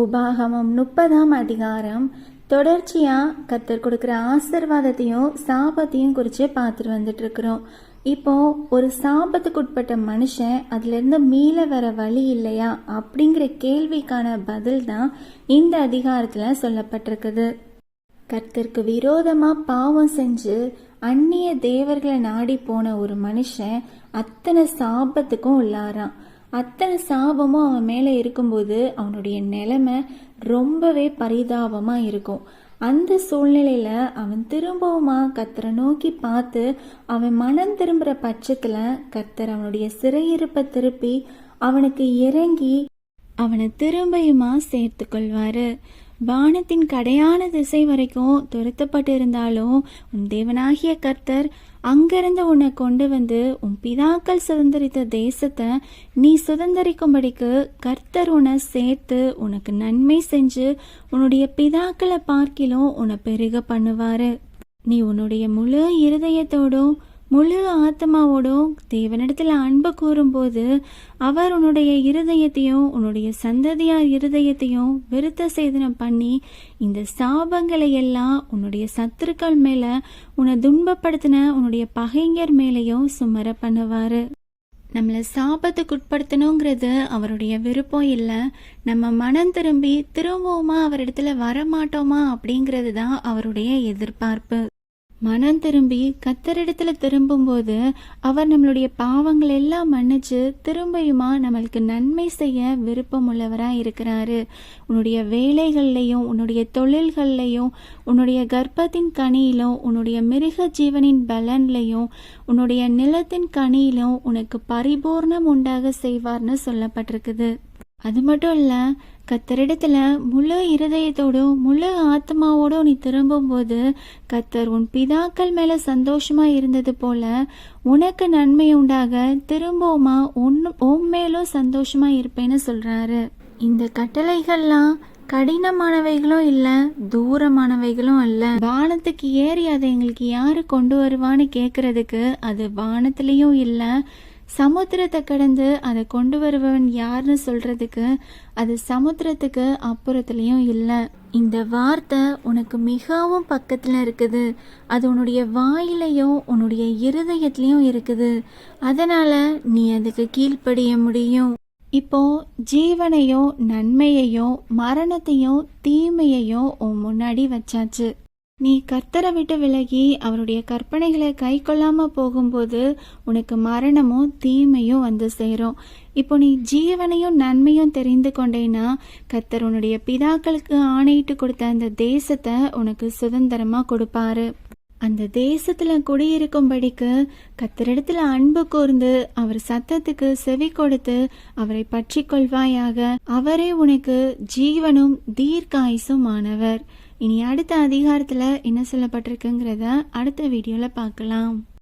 உபாகமம் முப்பதாம் அதிகாரம். தொடர்ச்சியாக கத்தர் கொடுக்குற ஆசிர்வாதத்தையும் சாபத்தையும் குறித்து பார்த்துட்டு வந்துட்டுருக்குறோம். இப்போது ஒரு சாபத்துக்கு உட்பட்ட மனுஷன் அதுலேருந்து மீள வர வழி இல்லையா? அப்படிங்கிற கேள்விக்கான பதில் தான் இந்த அதிகாரத்தில் சொல்லப்பட்டிருக்குது. கர்த்தருக்கு விரோதமாக பாவம் செஞ்சு அந்நிய தேவர்களை நாடி போன ஒரு மனுஷன் அத்தனை சாபத்துக்கும் உள்ளாராம். அத்தனை சாபமும் அவன் மேலே இருக்கும்போது அவனுடைய நிலைமை ரொம்பவே பரிதாபமா இருக்கும். அந்த சூழ்நிலையில அவன் திரும்பவுமா கத்தரை நோக்கி பார்த்து அவன் மனம் திரும்புற பட்சத்தில் கத்தர் அவனுடைய சிறையிருப்பை திருப்பி அவனுக்கு இறங்கி அவனை திரும்பியுமா சேர்த்து கொள்வாரு. வானத்தின் கடையான திசை வரைக்கும் துரத்தப்பட்டு இருந்தாலும் உன் தேவனாகிய கர்த்தர் அங்கிருந்து உன்னை கொண்டு வந்து உன் பிதாக்கள் சுதந்திரித்த தேசத்தை நீ சுதந்திரிக்கும்படிக்கு கர்த்தர் உன்னை சேர்த்து உனக்கு நன்மை செஞ்சு உன்னுடைய பிதாக்களை பார்க்கிலும் உன்னை பெருக பண்ணுவாரு. நீ உன்னுடைய முழு இருதயத்தோடும் முழு ஆத்மாவோடும் தேவனிடத்தில் அன்பு கூறும்போது அவர் உன்னுடைய இருதயத்தையும் உன்னுடைய சந்ததியார் இருதயத்தையும் விருத்த சேதனம் பண்ணி இந்த சாபங்களை எல்லாம் உன்னுடைய சத்துருக்கள் மேல உன்னை துன்பப்படுத்தின உன்னுடைய பகைஞர் மேலேயும் சுமர பண்ணுவாரு. நம்மளை சாபத்துக்கு உட்படுத்தணுங்கிறது அவருடைய விருப்பம் இல்லை. நம்ம மனம் திரும்பி திரும்பவுமா அவரிடத்துல வரமாட்டோமா அப்படிங்கிறது தான் அவருடைய எதிர்பார்ப்பு. மனம் திரும்பி கத்தரிடத்துல திரும்பும்போது அவர் நம்மளுடைய பாவங்கள் எல்லாம் மன்னிச்சு திரும்பியுமா நம்மளுக்கு நன்மை செய்ய விருப்பம் உள்ளவரா இருக்கிறாரு. உன்னுடைய வேலைகள்லையும் உன்னுடைய தொழில்கள்லையும் உன்னுடைய கர்ப்பத்தின் கனியிலும் உன்னுடைய மிருக ஜீவனின் பலன்லையும் உன்னுடைய நிலத்தின் கனியிலும் உனக்கு பரிபூர்ணம் உண்டாக செய்வார்னு சொல்லப்பட்டிருக்குது. அது மட்டும் இல்லை கத்தரிடத்துல முழு இருதயத்தோடும் முழு ஆத்மாவோடும் நீ திரும்பும்போது கத்தர் உன் பிதாக்கள் மேல சந்தோஷமா இருந்தது போல உனக்கு நன்மை உண்டாக திரும்பவுமா உன் உன் மேலும் சந்தோஷமா இருப்பேன்னு சொல்றாரு. இந்த கட்டளைகள்லாம் கடினமானவைகளும் இல்ல தூரமானவைகளும் அல்ல. வானத்துக்கு ஏறி அதை எங்களுக்கு யாரு கொண்டு வருவான்னு கேக்குறதுக்கு அது வானத்திலையும் இல்லை சமுத்திரத்தை கடந்து அதை கொண்டு வருபவன் யாருன்னு சொல்றதுக்கு அது சமுத்திரத்துக்கு அப்புறத்துலயும் இல்லை. இந்த வார்த்தை உனக்கு மிகவும் பக்கத்துல இருக்குது. அது உன்னுடைய வாயிலையும் உன்னுடைய இருதயத்திலையும் இருக்குது. அதனால நீ அதுக்கு கீழ்ப்படிய முடியும். இப்போ ஜீவனையும் நன்மையையும் மரணத்தையும் தீமையையும் உன் முன்னாடி வச்சாச்சு. நீ கர்த்தரை விட்டு விலகி அவருடைய கற்பனைகளை கை கொள்ளாம போகும்போது உனக்கு மரணமும் தீமையும் வந்து சேரும். இப்போ நீ ஜீவனையும் நன்மையும் தெரிந்து கொண்டேன்னா கர்த்தர் உன்னுடைய பிதாக்களுக்கு ஆணையிட்டு கொடுத்த அந்த தேசத்தை உனக்கு சுதந்திரமா கொடுப்பாரு. அந்த தேசத்துல குடியிருக்கும்படிக்கு கத்தரிடத்துல அன்பு கூர்ந்து அவர் சத்தத்துக்கு செவி கொடுத்து அவரை பற்றி கொள்வாயாக. அவரே உனக்கு ஜீவனும் தீர்க்காயுசும் ஆனவர் இனி அடுத்த அதிகாரத்துல என்ன சொல்லப்பட்டிருக்குங்கிறத அடுத்த வீடியோல பார்க்கலாம்.